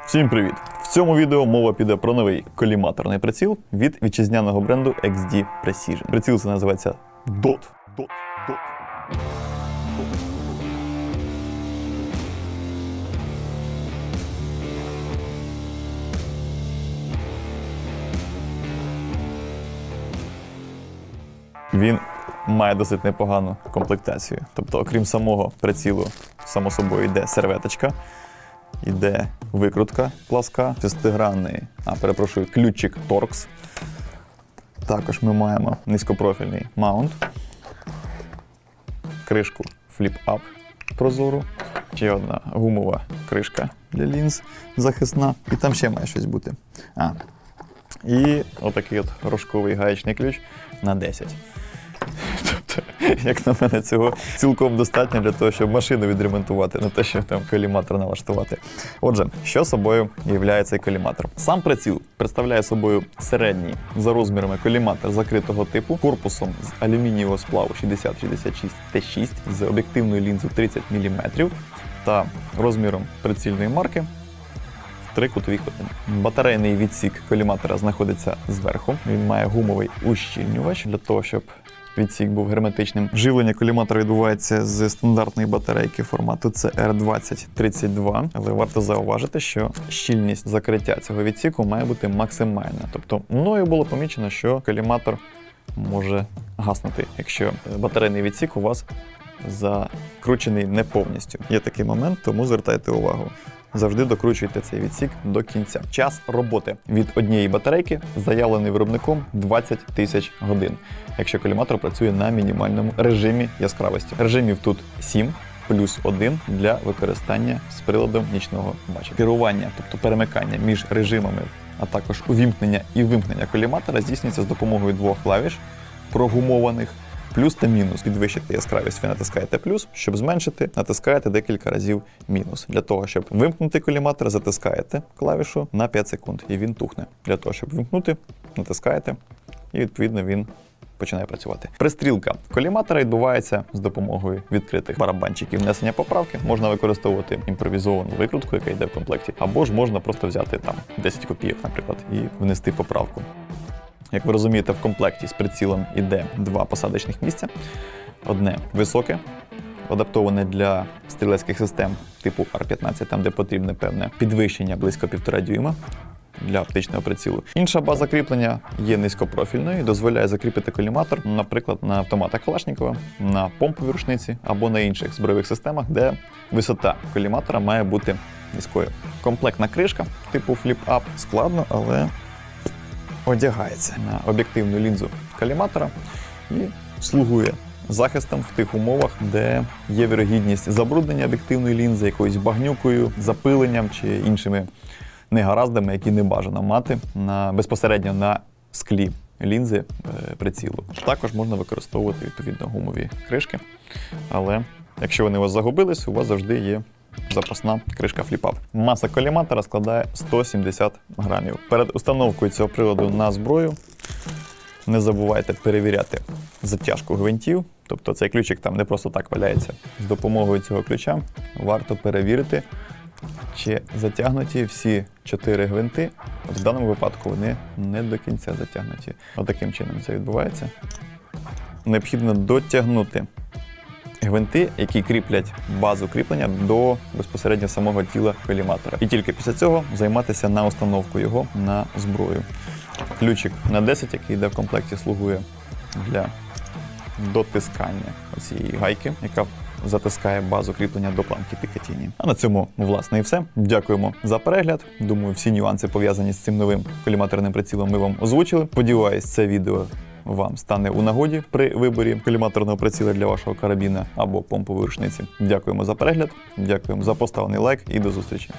Всім привіт! В цьому відео мова піде про новий коліматорний приціл від вітчизняного бренду XD Precision. Приціл це називається DOT. DOT. DOT. Він має досить непогану комплектацію. Тобто, окрім самого прицілу, само собою йде серветочка, йде викрутка пласка, шестигранний, а перепрошую, ключик Torx. Також ми маємо низькопрофільний маунт, кришку flip-up прозору, ще одна гумова кришка для лінз захисна. І там ще має щось бути. А. І отакий от рожковий гаєчний ключ на 10. Як на мене, цього цілком достатньо для того, щоб машину відремонтувати, не те, що там коліматор налаштувати. Отже, що собою є цей коліматор? Сам приціл представляє собою середній за розмірами коліматор закритого типу, корпусом з алюмінієвого сплаву 6066 Т6 з об'єктивною лінзою 30 мм та розміром прицільної марки три кутові кути. Батарейний відсік коліматора знаходиться зверху. Він має гумовий ущільнювач для того, щоб відсік був герметичним. Живлення коліматора відбувається з стандартної батарейки формату CR2032, але варто зауважити, що щільність закриття цього відсіку має бути максимальна. Тобто мною було помічено, що коліматор може гаснути, якщо батарейний відсік у вас закручений не повністю. Є такий момент, тому звертайте увагу. Завжди докручуйте цей відсік до кінця. Час роботи від однієї батарейки заявлений виробником 20 тисяч годин, якщо коліматор працює на мінімальному режимі яскравості. Режимів тут 7 плюс 1 для використання з приладом нічного бачення. Керування, тобто перемикання між режимами, а також увімкнення і вимкнення коліматора здійснюється з допомогою двох клавіш прогумованих. Плюс та мінус. Підвищити яскравість ви натискаєте плюс, щоб зменшити, натискаєте декілька разів мінус. Для того, щоб вимкнути коліматор, затискаєте клавішу на 5 секунд і він тухне. Для того, щоб вимкнути, натискаєте, і відповідно він починає працювати. Пристрілка коліматора відбувається з допомогою відкритих барабанчиків внесення поправки. Можна використовувати імпровізовану викрутку, яка йде в комплекті, або ж можна просто взяти там 10 копійок, наприклад, і внести поправку. Як ви розумієте, в комплекті з прицілом іде два посадочних місця. Одне високе, адаптоване для стрілецьких систем типу Р-15, там де потрібне певне підвищення близько 1,5 дюйма для оптичного прицілу. Інша база кріплення є низькопрофільною і дозволяє закріпити коліматор, наприклад, на автоматах Калашникова, на помповій рушниці або на інших збройових системах, де висота коліматора має бути низькою. Комплектна кришка типу фліп-ап складно, але одягається на об'єктивну лінзу коліматора і слугує захистом в тих умовах, де є вірогідність забруднення об'єктивної лінзи, якоюсь багнюкою, запиленням чи іншими негараздами, які не бажано мати на, безпосередньо на склі лінзи е, прицілу. Також можна використовувати відповідно гумові кришки, але якщо вони у вас загубились, у вас завжди є запасна кришка фліпап. Маса коліматора складає 170 грамів. Перед установкою цього приладу на зброю не забувайте перевіряти затяжку гвинтів. Тобто цей ключик там не просто так валяється. З допомогою цього ключа варто перевірити, чи затягнуті всі чотири гвинти. От в даному випадку вони не до кінця затягнуті. Отаким чином це відбувається. Необхідно дотягнути гвинти, які кріплять базу кріплення до безпосередньо самого тіла коліматора. І тільки після цього займатися на установку його на зброю. Ключик на 10, який йде в комплекті, слугує для дотискання цієї гайки, яка затискає базу кріплення до планки Пікатіні. А на цьому, власне, і все. Дякуємо за перегляд. Думаю, всі нюанси пов'язані з цим новим коліматорним прицілом ми вам озвучили. Сподіваюсь, це відео вам стане у нагоді при виборі коліматорного приціла для вашого карабіна або помпової рушниці. Дякуємо за перегляд, дякуємо за поставлений лайк і до зустрічі.